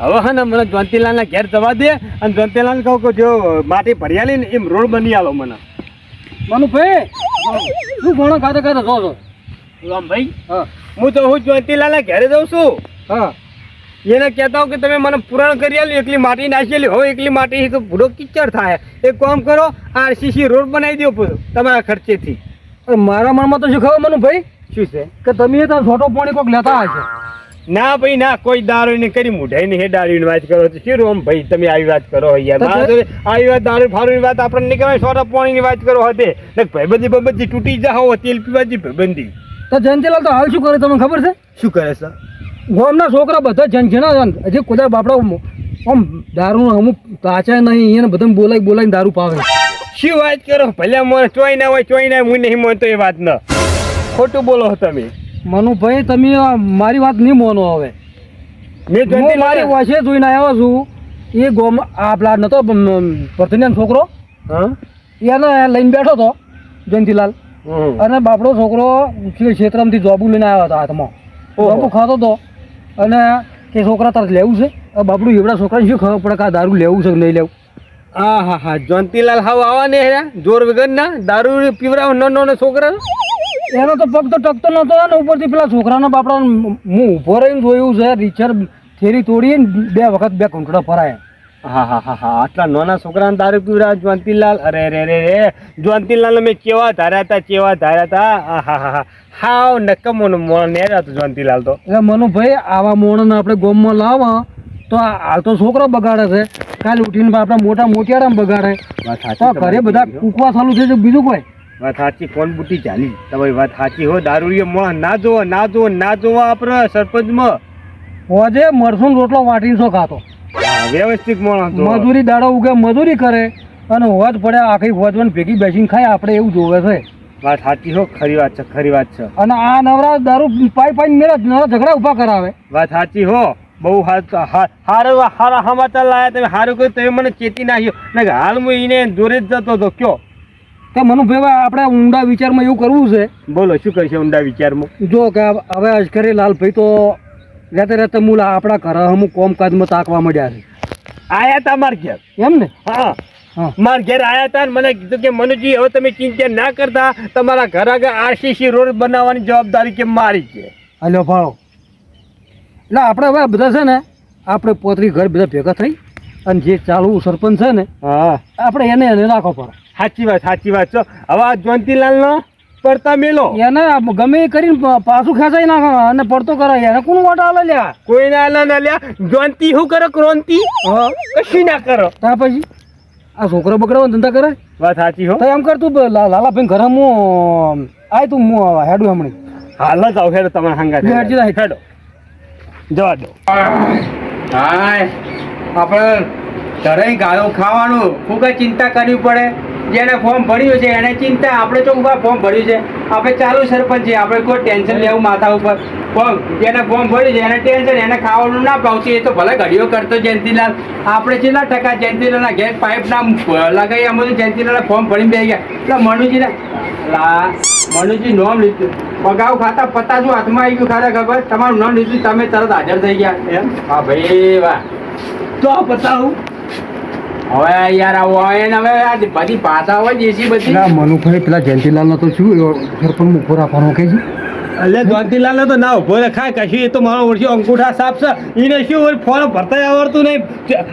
હવે હા ને મને જ્યોતિલાલના ઘેર જવા દે અને જ્યોતિલાલ કહું કે જો માટી ભરિયાલી ને એમ રોડ બની આલો મને. મનુભાઈ શું ભણો ખાતે ખાતે જો છો? રામ ભાઈ હા. હું તો હું જ્યોતિલાલના ઘેરે જાઉં છું. હા. એને કહેતા કે તમે મને પૂરણ કરી આલ્યું એકલી માટી નાખેલી હવે એકલી માટી એક ભૂડો કિચડ થાય. એક કામ કરો આરસીસી રોડ બનાવી દો પૂરો તમારા ખર્ચેથી. મારા મનમાં તો શું ખબર મનુભાઈ? શું છે? કે તમે તો છોટો પાણી કોઈક લેતા હશે. ના ભાઈ ના કોઈ દારૂ ને કરી મુઢાઈ ની હેડાડી વાત કરો તો શું રોમ ભાઈ તમે આવી વાત કરો યાર. મારા જોડે આવી વાત દારૂ ફારૂ ની વાત આપણને નહીં કહેવાય સોરા પાણી ની વાત કરો હતે ને ભાઈબંધી ભાઈબંધી તૂટી જાઓ તેલ પીવાજી ભાઈબંધી. તો જયંતિલાલ તો હાલ શું કરે તમને ખબર છે? શું કરે છે? ગામના છોકરા બધા જનજના જન હજી કુદા બાપડા આમ દારૂ અમુક કાચા નહીં અહીંયા બધા બોલાઈ બોલાય દારૂ પાવે. શું વાત કરો? ભલે મને ચોઈ ના હોય ચોઈ ના હું નહીં માનતો એ વાત ન ખોટું બોલો તમે. મનુભાઈ તમે મારી વાત નહીં મોનો હવે. મેં હું મારી વાસે જોઈને આવ્યો છું. એ ગોમ આપલા નતો પ્રતિનિધિ છોકરો. એને લઈને બેઠો હતો જયંતિલાલ. અને બાપડો છોકરો ક્ષેત્રમાંથી જોબુ લઈને આવ્યો હતો હાથમાં. જોબુ ખાતો હતો. અને કે છોકરા તારે લેવું છે? બાપડું એવડા છોકરાને શું ખબર પડે કે આ દારૂ લેવું છે નહીં લેવું? હા હા હા જયંતિલાલ હાવ આવા ને જોર વગર ના દારૂ પીવડાવ નો નો છોકરા? એનો તો પગ તો ટકતો નતો ને ઉપરથી પેલા છોકરાના બાપડા હું ઊભો રહીને જોયું છે રીચર થેરી તોડીને બે વખત બે ઘૂંટડા ફરાય. હા હા હા હા આટલા નાના છોકરાને દારૂ પીવરાવ જ્યોતિલાલ? અરે રે રે રે જ્યોતિલાલ મેં કેવા ધાર્યા હતા કેવા ધાર્યા હતા? હા હા હા હા. હાવ નકમો નો મોણ નેરા હતો જ્યોતિલાલ તો. એટલે મનુભાઈ આવા મોણને આપણે ગોમમાં લાવવા તો હાલ તો છોકરો બગાડે છે. કાલે ઉઠીને આપણા મોટા મોટિયારામ બગાડે. તો ઘરે બધા કૂકવા ચાલુ છે બીજું કોઈ? વાત સાચી કોણ બુટી ચાલી તમારી વાત સાચી હો દારૂ મોણ ના જોવો ના જોવો ના જોવો આપણે સરપંચમાં. હોજે મરસું રોટલો વાટીને શો ખાતો? વ્યવસ્થિત મોણ મજૂરી દાડો ઉગે મજૂરી કરે અને હોજ પડે આખી હોજવાન ભેગી બેસીને ખાય આપણે એવું જોવે છે. વાત સાચી હો ખરી વાત છે ખરી વાત છે. અને આ નવરા દારૂ પાઈ પાઈ મેળા નવરા ઝઘડા ઊભા કરાવે. વાત સાચી હો બહુ હારો હાર- હારું હારા સમાચાર લાયા તમે સારું કહ્યું તમે મને ચેતી નાખ્યો. ને હાલ હું એને જોડે જ જતો હતો કયો? કે મનુભાઈ આપણે ઊંડા વિચારમાં એવું કરવું છે? બોલો શું કરશે ઊંડા વિચારમાં? જો કે હવે અજકરી લાલભાઈ તો રહેતા રહેતા મૂળ આપણા ઘર અમુક કોમકાજમાં તાકવા મળ્યા છે. આયા તા માર ઘેર. એમ ને? હા. હા. માર ઘેર આયા તા ને મને કીધું કે મનુજી હવે તમે ચિંતા ના કરતા. તમારા ઘર આગળ આરસીસી રોડ બનાવવાની જવાબદારી કે મારી છે? હલો ભાવ એટલે આપણે હવે બધા છે ને આપણે પોતરી ઘર બધા ભેગા થઈ અને જે ચાલુ સરપંચ છે ને હા. આપણે એને એને રાખો પડે. સાચી વાત સાચી વાત છો. હવે આ જ્યોતિલાલ નો પડતા મેલો. એને ગમે એ કરીને પાછું ખેંચાઈ નાખો. અને પડતો કરાય. એને કોણ વાટા આલે લ્યા? કોઈ ના ના ના લ્યા. જ્યોતિ શું કરો? ક્રોંતિ? કશી કશું ના કરો. તા પછી? આ છોકરો બગડવાનો ધંધા કરે? વાત સાચી હો. એમ કર તું લાલા ભાઈ ઘરે હું આય તું હું હેડું હમણી. હાલ જ આવ હેડો તમારા હંગા હજી હેડો. જવા દો. હાય. આપણે ઘરે ગાળો ખાવાનું ખૂબ કઈ ચિંતા કરવી પડે. જેને ફોર્મ ભર્યું છે એને ચિંતા આપણે તો ઊભા ફોર્મ ભર્યું છે. આપણે ચાલુ સરપંચ છે આપણે કોઈ ટેન્શન લેવું માથા ઉપર. ફોર્મ જેને ફોર્મ ભર્યું છે એને ટેન્શન એને ખાવાનું ના ભાવશે એ તો ભલે ઘડીઓ કરતો જયંતિલાલ. આપણે કેટલા ટકા જયંતિલાલના ગેસ પાઇપ ના લગાવી અમે જયંતિલાલના ફોર્મ ભરીને બે ગયા. એટલે મનુજીને લા મનુજી નોમ લીધું. પગાવ ખાતા પતાશું હાથમાં આવી ગયું ખાતા ખબર? તમારું નોમ લીધું તમે તરત હાજર થઈ ગયા. એમ? હા ભાઈ વાહ. તો બતાવું હવે યાર આવો હવે આ બધી પાછા હોય જેસી બધી. પેલા મનુભાઈ પેલા જયંતિલાલનો તો શું સરપંચ ઊભો રાખવાનો કે છે? એટલે જ્યોતિલાલ તો ના ઊભો રે ખાય કશું એ તો મારો ઓળખી અંગૂઠા સાફ છે. એને શું હોય ફોન ભરતા આવડતું નહીં.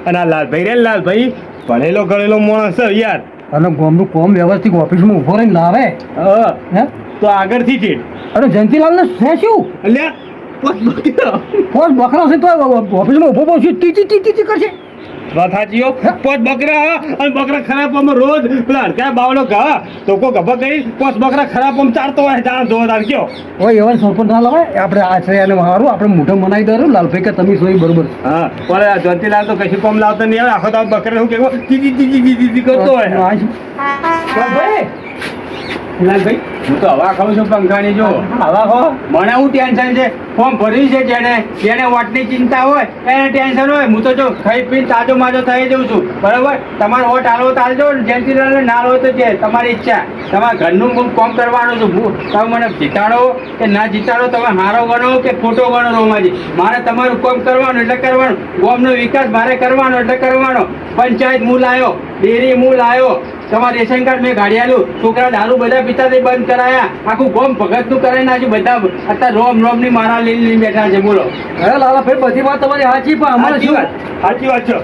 અને આ લાલભાઈ રે લાલભાઈ ભણેલો ગણેલો માણસ છે યાર. અને ગામનું કોમ વ્યવસ્થિત ઓફિસમાં ઊભો રહીને લાવે? હા. હે? તો આગળથી છે. અરે જયંતિલાલને છે શું? એટલે પોત બકરા. છે તો ઓફિસમાં ઊભો ઊભો ટીચી ટીચી કરશે? વાત સાચી પોચ બકરા અને બકરા ખરાબ આમ રોજ પેલા હડકા બાવળો ઘા. તો કો ગભા કરી પોત બકરા ખરાબ આમ ચારતો હોય જાણ જોવા તાર કયો. ઓય એવા સરપંચ ના લવાય આપણે આશ્રય અને હારું આપણે મોઢે મનાઈ દરું લાલભાઈ કે તમે સોઈ બરોબર. હા પણ આ લાલ તો કશું કોમ લાવતો નહીં આવે આખો તો બકરા શું કેવો તીજી તીજી તીજી કરતો હોય. આ લાલભાઈ હું તો હવા ખાઉં છું પંખાની જો હવા ખો મને હું ટેન્શન છે? ફોર્મ ભર્યું છે જેને જેને વોટની ચિંતા હોય એને ટેન્શન હોય. હું તો જો ખાઈ પીને તાજો માજો થઈ જઉં છું. બરાબર? તમારો વોટ આલો તો આલજો જયંતિલાલને ના આલો તો જે તમારી ઈચ્છા. તમારા ઘરનું હું કોમ કરવાનું છું. હું તમે મને જીતાડો કે ના જીતાડો તમે હારો ગણો કે ખોટો ગણો રોમાજી? મારે તમારું કોમ કરવાનું એટલે કરવાનું. ગોમનો વિકાસ મારે કરવાનો એટલે કરવાનો. પંચાયત મૂલ આવ્યો ડેરી મૂલ આવ્યો. તમારે રેશન કાર્ડ મેં ગાડી આલ્યું છોકરા દારૂ બધા પીતા તે બંધ કરાયા. આખું ગોમ ભગતનું કરાય નાખ્યું. બધા અત્યારે રોમ રોમની મારા લઈને લઈને બેઠા છે બોલો. અરે લાલાભાઈ બધી વાત તમારી સાચી પણ અમારે શું? વાત. સાચી વાત છે.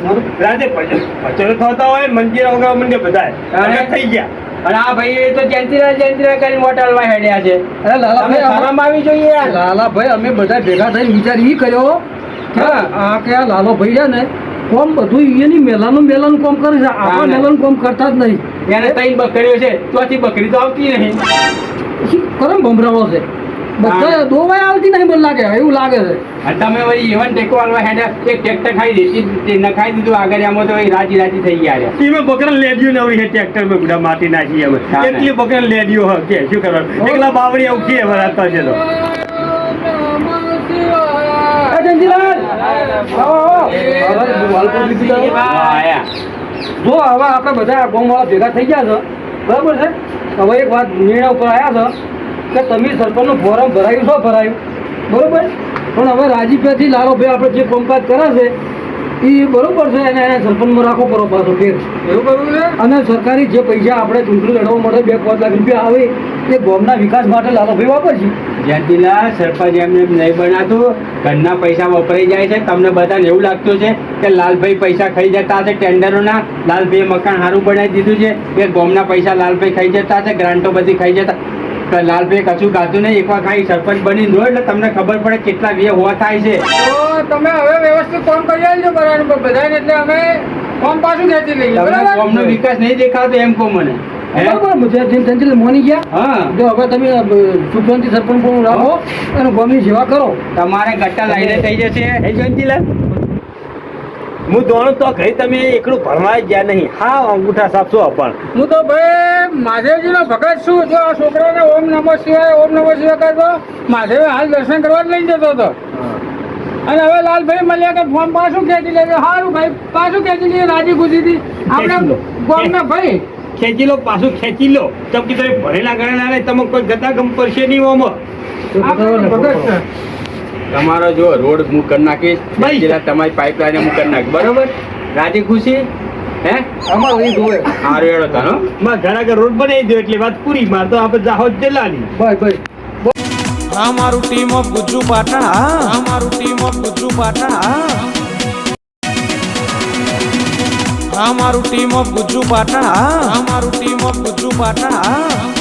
રાજે ભજન થતા હોય મંદિર વગર મંદિર બધા થઈ ગયા. અને આ ભાઈ એ તો જયંતિરા જયંતિરાજ કરીને હોટલમાં હેડ્યા છે. અરે લાલા ભાઈ આરામ આવી જોઈએ લાલા લાલાભાઈ અમે બધા ભેગા થઈને વિચાર ઈ કર્યો કે હા. આ કે લાલો ભાઈ છે ને કોમ બધું એની મેલાનું મેલાનું કોમ કરે છે. મેલન મેલાનું કોમ કરતા જ નહીં. એને ત્રણ બકરીઓ છે ત્યાંથી બકરી તો આવતી નહીં. કરમ ભમરાવો છે. બધા. દોવાય આવતી નહીં મને લાગે એવું લાગે છે. તમે વળી એવન ટેકો હાલવા હેડ્યા એક ટ્રેક્ટર ખાઈ દીધી નખાઈ દીધું આગળ આમાં તો રાજી રાજી થઈ ગયા છે. ટીમે બકરા લેડિયો નવરી છે ટ્રેક્ટરમાં ગુડા માટી નાખી અમે એટલી બકરા લેડિયો હ કે શું કરવાનું? એકલા બાવળી આવું કે વરાતા છે તો? આવો, આવો. આયા. જો હવે આપણે બધા ગામવાળા ભેગા થઈ ગયા છે, બરાબર છે? હવે એક વાત નિર્ણય ઉપર આવ્યા છે કે તમે સરપંચનું ફોરમ ભરાયું, શું ભરાયું? બરોબર? પણ હવે રાજીપેથી લાલોભાઈ આપણે જે કામકાજ કરે છે એ બરોબર છે અને એને સરપંચમાં રાખો કરો પાછો ફેર. એવું કરવું છે? અને સરકારી જે પૈસા આપણે ચૂંટણી લડવા માટે બે પાંચ લાખ રૂપિયા આવે એ ગામના વિકાસ માટે લાલોભાઈ વાપરશે. જયંતિલા સરપંચ એમને એમ નહીં બનાતું ઘરના પૈસા વપરાઈ જાય છે તમને બધાને એવું લાગતું છે કે લાલભાઈ પૈસા ખાઈ જતા હશે ટેન્ડરોના લાલભાઈએ મકાન સારું બનાવી દીધું છે કે ગોમના પૈસા લાલભાઈ ખાઈ જતા હશે ગ્રાન્ટો બધી ખાઈ જતા કે લાલભાઈએ કશું ખાધું નહીં. એકવાર ખાઈ સરપંચ બની દો એટલે તમને ખબર પડે કેટલા વ્યય હોવા થાય છે. તો તમે હવે વ્યવસ્થિત કામ કરી આવજો બરાબર બધાને એટલે અમે ફોર્મ પાછું ખેંચી લઈએ. બરાબર? ફોર્મનો વિકાસ નહીં દેખાતો એમ કહો મને. હે? બરોબર. મુજબ જેમ ચંચલ મોની ગયા. હા. જો હવે તમે સુખવંતી સરપંચ પણ રાખો અને ગામની કરો. તમારે ગટ્ટા લાઈને થઈ જશે. જયંતિલાલ. હું દોણું તો કઈ તમે એકલું ભણવા ગયા નહીં. હા અંગૂઠા સાપશો પણ. હું તો ભાઈ મહાદેવજીનો ભગત છું. જો આ છોકરાને ઓમ નમઃ શિવાય ઓમ નમો શિવાય કરતો મહાદેવ હાલ દર્શન કરવા જ લઈ જતો હતો. અને હવે લાલભાઈ મળ્યા કે ફોર્મ પાછું ખેંચી લેજો. સારું ભાઈ પાછું ખેંચી લઈએ રાજી ખુશીથી આપણે. ગામના ભાઈ. ખેંચી લો પાછું ખેંચી લો. તમ કે તમે ભણેલા ગણેલા નહીં તમે કોઈ ગતા ગમ પડશે નહીં ઓમાં. ભગત તમારો જો રોડ હું કરી નાખીશ તમારી પાઇપલાઇન હું કરી નાખીશ. બરોબર? રાજી ખુશી? હે? અમારે એ જોવે સારું એડો તાનો માં ઘર રોડ બનાવી દો એટલે વાત પૂરી. માર તો આપણે જાહોદ જલાલી. ભાઈ ભાઈ. અમારું ટીમ ઓફ ગુજ્જુ પાટણ હા. અમારું ટીમ ઓફ ગુજ્જુ પાટણ હા. અમારું ટીમ ઓફ ગુજ્જુ પાટણ હા. અમારું ટીમ ઓફ ગુજ્જુ પાટણ હા.